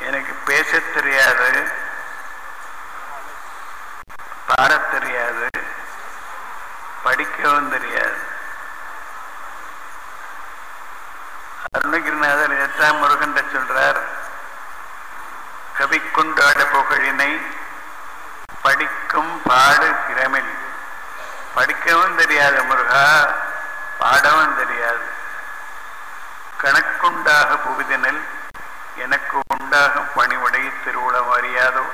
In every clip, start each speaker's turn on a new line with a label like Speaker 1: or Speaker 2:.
Speaker 1: எனக்கு பேச தெரியாது. பாட தெரியாது. படிக்கவும் தெரியாது. அருணகிரிநாதர் எட்டாம் முருகன் சொல்றார் கவிக்குண்டாட புகழினை படிக்கும் பாடு திறமில். படிக்கவும் தெரியாது முருகா பாடவும் தெரியாது. கணக்குண்டாக புகுதினில் எனக்கு உண்டாகும் பணிவுடை திருவுளம் அறியாதோ?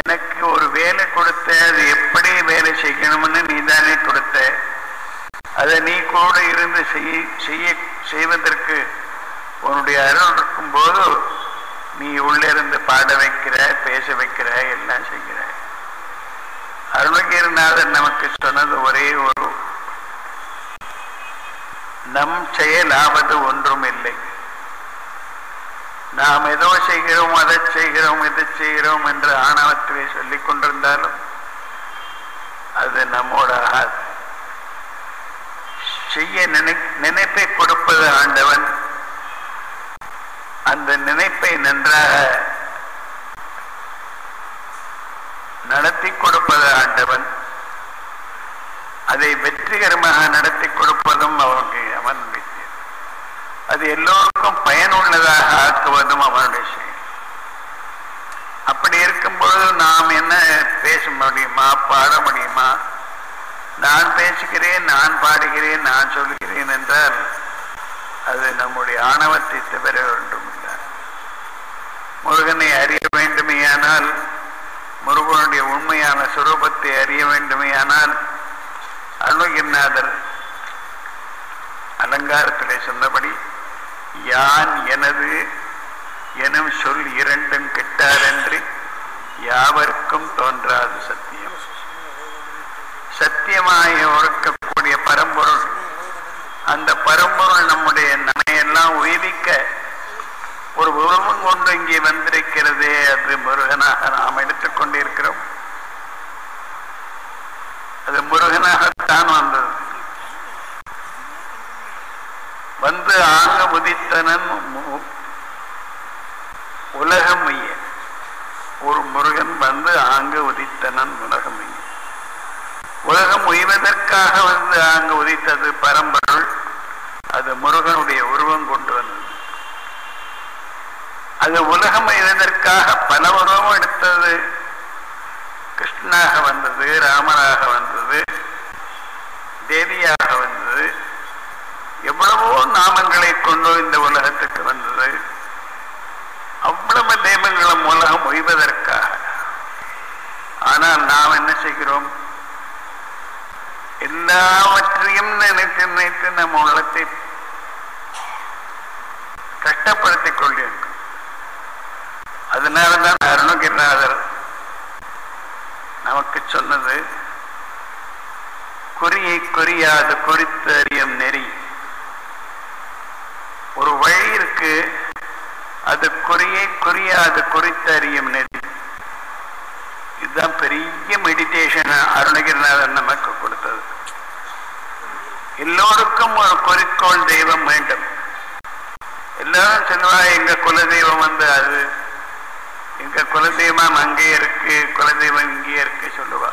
Speaker 1: எனக்கு ஒரு வேலை கொடுத்த அது எப்படி வேலை செய்யணும்னு நீ தானே கொடுத்த? அதை நீ கூட இருந்து செய்ய செய்ய செய்வதற்கு உன்னுடைய அருள் இருக்கும்போது நீ உள்ளே இருந்து பாட வைக்கிற பேச வைக்கிற எல்லாம் செய்கிற அருணகிரிநாதன் நமக்கு சொன்னது ஒரே ஒரு நம் செயலாவது ஒன்றும் இல்லை. நாம் ஏதோ செய்கிறோம் அதை செய்கிறோம் இதை செய்கிறோம் என்று ஆணவத்திலே சொல்லிக் கொண்டிருந்தாலும் அது நம்மோட ஆகாது. செய்ய நினை நினைப்பை கொடுப்பது ஆண்டவன். அந்த நினைப்பை நன்றாக நடத்தி கொடுப்பது ஆண்டவன். அதை வெற்றிகரமாக நடத்தி கொடுப்பதும் அவனுக்கு அவன் அது எல்லோருக்கும் பயனுள்ளதாக ஆக்குவதும் அவனுடைய செயல். அப்படி இருக்கும்பொழுது நாம் என்ன பேச முடியுமா பாட முடியுமா? நான் பேசுகிறேன் நான் பாடுகிறேன் நான் சொல்கிறேன் என்றால் அது நம்முடைய ஆணவத்தை தவிர ஒன்றுமில்லை. முருகனை அறிய வேண்டுமையானால் முருகனுடைய உண்மையான சுரூபத்தை அறிய வேண்டுமையானால் அருணகிரிநாதர் அலங்காரத்திலே சொன்னபடி யான் எனது எனும் சொல் இரண்டும் கிட்டாரென்று யாவருக்கும் தோன்றாது சத்தியம். சத்தியமாய் உறக்கக்கூடிய பரம்பொருள் அந்த பரம்பொருள் நம்முடைய நனையெல்லாம் உயிரிக்க ஒரு உருவம் கொண்டு இங்கே வந்திருக்கிறதே அது முருகனாக நாம் எடுத்துக்கொண்டிருக்கிறோம் அது முருகனாக வந்தது வந்து ஆங்க உதித்தனன் மு- உலகம் மைய ஒரு முருகன் வந்து ஆங்க உதித்தனன் உலகம் மைய உலகம் உய்வதற்காக வந்து ஆங்கு உதித்தது பரம்பொருள். அது முருகனுடைய உருவம் கொண்டு வந்தது. அது உலகம் எய்வதற்காக பல உருவம் எடுத்தது. கிருஷ்ணனாக வந்தது ராமனாக வந்தது தேவியாக வந்தது. எவ்வளவோ நாமங்களை கொண்டு இந்த உலகத்துக்கு வந்தது. அவ்வளவு தெய்வங்களும் உலகம் ஒய்வதற்காக. ஆனால் நாம் என்ன செய்கிறோம்? எல்லாவற்றையும் நினைத்து நினைத்து நம் உள்ளத்தை கஷ்டப்படுத்திக் கொண்டிருக்கும் அதனாலதான் அருணகிரிநாதர் நமக்கு சொன்னது குறியை குறியாது குறித்து அறியும் நெறி. ஒரு இருக்கு. அது குறியை குறியாது குறித்து அறியும் நெறி. இதுதான் பெரிய மெடிடேஷன் அருணகிரிநாதன் நமக்கு கொடுத்தது. எல்லோருக்கும் ஒரு குறிக்கோள் தெய்வம் வேண்டும். எல்லாரும் சொல்லுவா எங்க குலதெய்வம் வந்து அது. எங்க குலதெய்வம் அங்கே இருக்கு குலதெய்வம் இங்கே இருக்கு சொல்லுவா.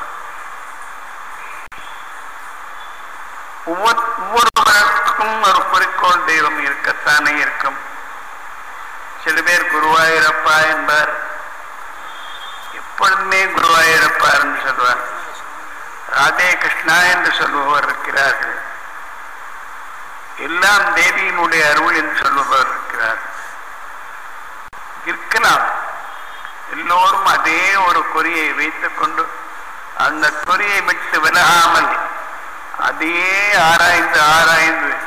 Speaker 1: ஒவ்வொரு ஒவ்வொருவருக்கும் ஒரு குறிக்கோள் இருக்கத்தானே இருக்கும். சில பேர் குருவாயிரப்பா என்பார். எப்பொழுதுமே குருவாயிரப்பா என்று சொல்வார். ராதே கிருஷ்ணா என்று சொல்பவர் இருக்கிறார்கள். எல்லாம் தேவியினுடைய அருள் என்று சொல்பவர் இருக்கிறார். இருக்கலாம். எல்லோரும் அதே ஒரு கொரியை வைத்துக் கொண்டு அந்த கொரியை விட்டு விலகாமல் அதையே ஆராய்ந்து ஆராய்ந்து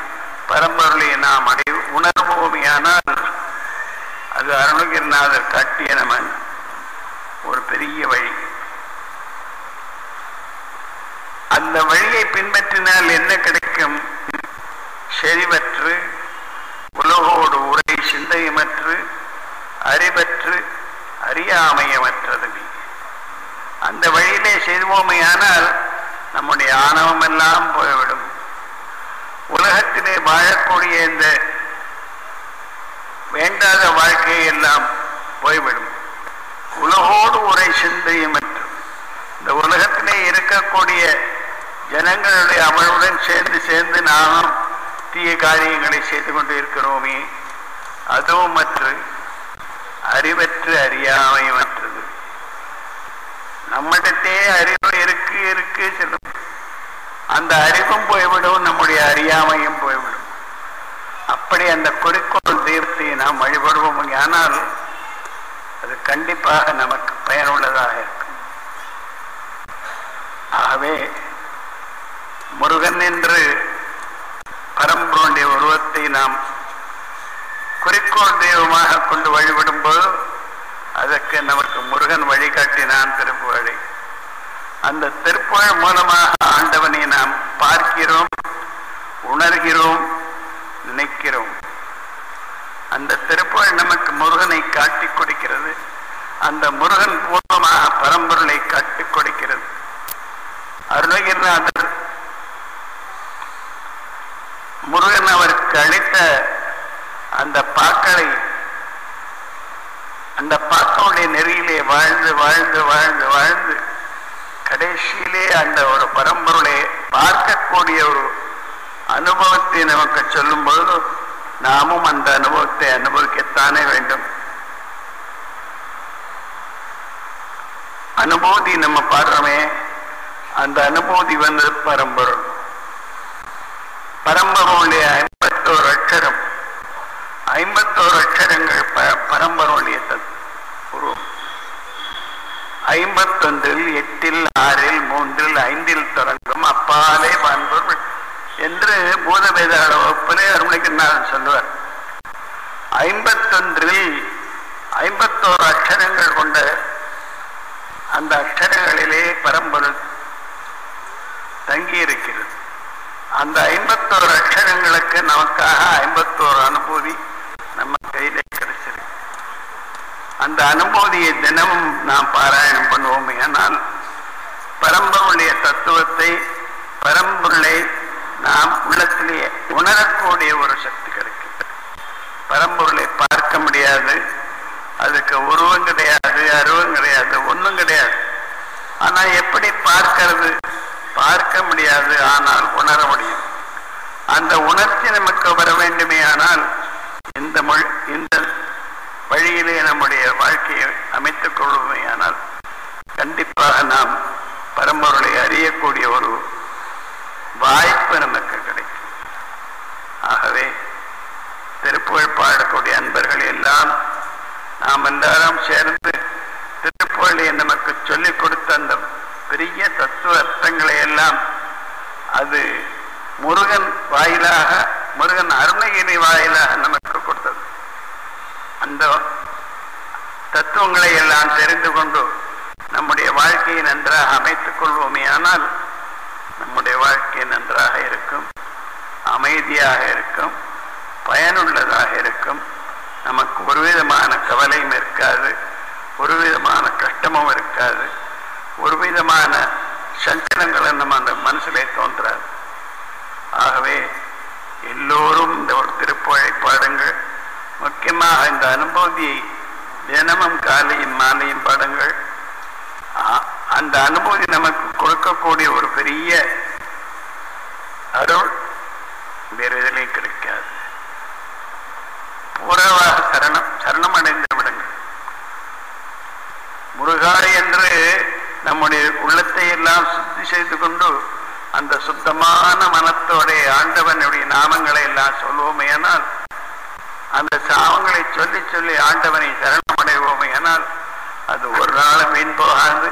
Speaker 1: பரம்பொருளை நாம் அடை உணர்வோமையானால் அது அருணகிரிநாதர் காட்டிய நமன் ஒரு பெரிய வழி. அந்த வழியை பின்பற்றினால் என்ன கிடைக்கும்? செறிவற்று உலகோடு உரை சிந்தையமற்று அறிவற்று அறியாமையமற்றது அந்த வழியிலே செய்வோமையானால் நம்முடைய ஆணவம் எல்லாம் போய்விடும். உலகத்திலே வாழக்கூடிய இந்த வேண்டாத வாழ்க்கையை எல்லாம் போய்விடும். உலகோடு உரை சிந்தையும் இந்த உலகத்திலே இருக்கக்கூடிய ஜனங்களுடைய அவளுடன் சேர்ந்து சேர்ந்து நாமும் தீய காரியங்களை செய்து கொண்டு இருக்கிறோமே அதுவும் மற்ற அறிவற்று அறியாமையமற்றது நம்மிடத்தே அறிவு இருக்கு இருக்கு சொல்லும். அந்த அறிவும் போய்விடும் நம்முடைய அறியாமையும் போய்விடும். அப்படி அந்த குறிக்கோள் தெய்வத்தை நாம் வழிபடுவோம் ஆனால் அது கண்டிப்பாக நமக்கு பயனுள்ளதாக இருக்கும். ஆகவே முருகன் என்று பரம்பொருடைய உருவத்தை நாம் குறிக்கோள் தெய்வமாக கொண்டு வழிபடும் போது அதற்கு நமக்கு முருகன் வழிகாட்டினான் திருப்புகழை. அந்த திருப்புகழ் மூலமாக ஆண்டவனை நாம் பார்க்கிறோம் உணர்கிறோம் நினைக்கிறோம். அந்த திருப்புகழ் நமக்கு முருகனை காட்டிக் கொடுக்கிறது. அந்த முருகன் மூலமாக பரம்பொருளை காட்டிக் கொடுக்கிறது. அருணகிரிநாதர் முருகன் அவருக்கு அளித்த அந்த பாக்களை அந்த பாக்களுடைய நெறியிலே வாழ்ந்து வாழ்ந்து வாழ்ந்து வாழ்ந்து கடைசியிலே அந்த ஒரு பரம்பொருளை பார்க்கக்கூடிய ஒரு அனுபவத்தை நமக்கு சொல்லும் பொழுது நாமும் அந்த அனுபவத்தை அனுபவிக்கத்தானே வேண்டும். அனுபூதி நம்ம பாடுறோமே அந்த அனுபூதி வந்து பரம்பொருள். பரம்பொருளுடைய ஐம்பத்தோரு அக்ஷரம் ஐம்பத்தோரு அக்ஷரங்கள் ப- பரம்பொருளுடைய ஐம்பத்தொன்றில் எட்டில் ஆறில் மூன்றில் ஐந்தில் தொடங்கும் அப்பாலே பண்பொருள் என்று பூதவேதாள வகுப்பிலே அருணகிரிநாதன் சொல்லுவார். ஐம்பத்தொன்றில் ஐம்பத்தோரு அக்ஷரங்கள் கொண்ட அந்த அக்ஷரங்களிலே பரம்பொருள் தங்கி இருக்கிறது அந்த ஐம்பத்தோரு அக்ஷரங்களுக்கு நமக்காக ஐம்பத்தோரு அனுபூதி அந்த அனுபூதியை தினமும் நாம் பாராயணம் பண்ணுவோம் ஆனால் பரம்பருடைய தத்துவத்தை பரம்பொருளை நாம் உள்ளத்திலேயே உணரக்கூடிய ஒரு சக்தி கிடைக்கிறது. பரம்பொருளை பார்க்க முடியாது. அதுக்கு உருவம் கிடையாது அருவம் கிடையாது ஒன்றும் கிடையாது. ஆனால் எப்படி பார்க்கிறது? பார்க்க முடியாது ஆனால் உணர முடியும். அந்த உணர்ச்சி நமக்கு வர வேண்டுமே ஆனால் இந்த மொழி இந்த வழியிலே நம்முடைய வாழ்க்கையை அமைத்துக் கொள்வோமே கண்டிப்பாக நாம் பரம்பொருளை அறியக்கூடிய ஒரு வாய்ப்பு நமக்கு கிடைக்கும். ஆகவே திருப்புகழ் பாடக்கூடிய அன்பர்கள் எல்லாம் நாம் எல்லாரும் சேர்ந்து திருப்புகழை நமக்கு சொல்லிக் கொடுத்த அந்த பெரிய தத்துவ அர்த்தங்களை எல்லாம் அது முருகன் வாயிலாக முருகன் அருணகிரி வாயிலாக நமக்கு கொடுத்தது அந்த தத்துவங்களை எல்லாம் தெரிந்து கொண்டு நம்முடைய வாழ்க்கையை நன்றாக அமைத்துக் கொள்வோமே. ஆனால் நம்முடைய வாழ்க்கை நன்றாக இருக்கும் அமைதியாக இருக்கும் பயனுள்ளதாக இருக்கும். நமக்கு ஒரு விதமான கவலையும் இருக்காது ஒரு விதமான கஷ்டமும் இருக்காது ஒரு விதமான சஞ்சலங்களும் நம்ம அந்த மனசிலே தோன்றாது. ஆகவே எல்லோரும் இந்த ஒரு திருப்புழை பாடுங்கள் முக்கியமாக இந்த அனுபூதியை தினமும் காலையும் மாலையும் பாடுங்கள். அந்த அனுபூதி நமக்கு கொடுக்கக்கூடிய ஒரு பெரிய அருள் வேறு எதிலையும் கிடைக்காது. பூரவாக சரணம் சரணம் அடைந்து விடுங்கள். முருகா என்று நம்முடைய உள்ளத்தை எல்லாம் சுத்தி செய்து கொண்டு அந்த சுத்தமான மனத்தோடைய ஆண்டவனுடைய நாமங்களை எல்லாம் சொல்வோமே ஆனால் அந்த சாவங்களை சொல்லி சொல்லி ஆண்டவனை சரணம் செய்வோமையானால் அது ஒரு நாளும் வீண் போகாது.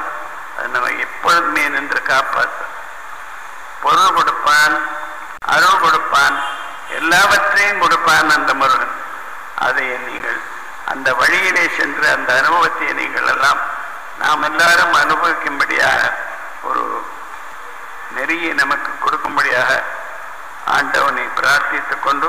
Speaker 1: அது நம்ம எப்பொழுதுமே நின்று காப்பாற்றும். பொருள் கொடுப்பான் அருள் கொடுப்பான் எல்லாவற்றையும் கொடுப்பான் அந்த முருகன். அதை நீங்கள் அந்த வழியிலே சென்று அந்த அனுபவத்தை நீங்கள் எல்லாம் நாம் எல்லாரும் அனுபவிக்கும்படியாக ஒரு நெறியை நமக்கு கொடுக்கும்படியாக ஆண்டவனை பிரார்த்தித்துக் கொண்டு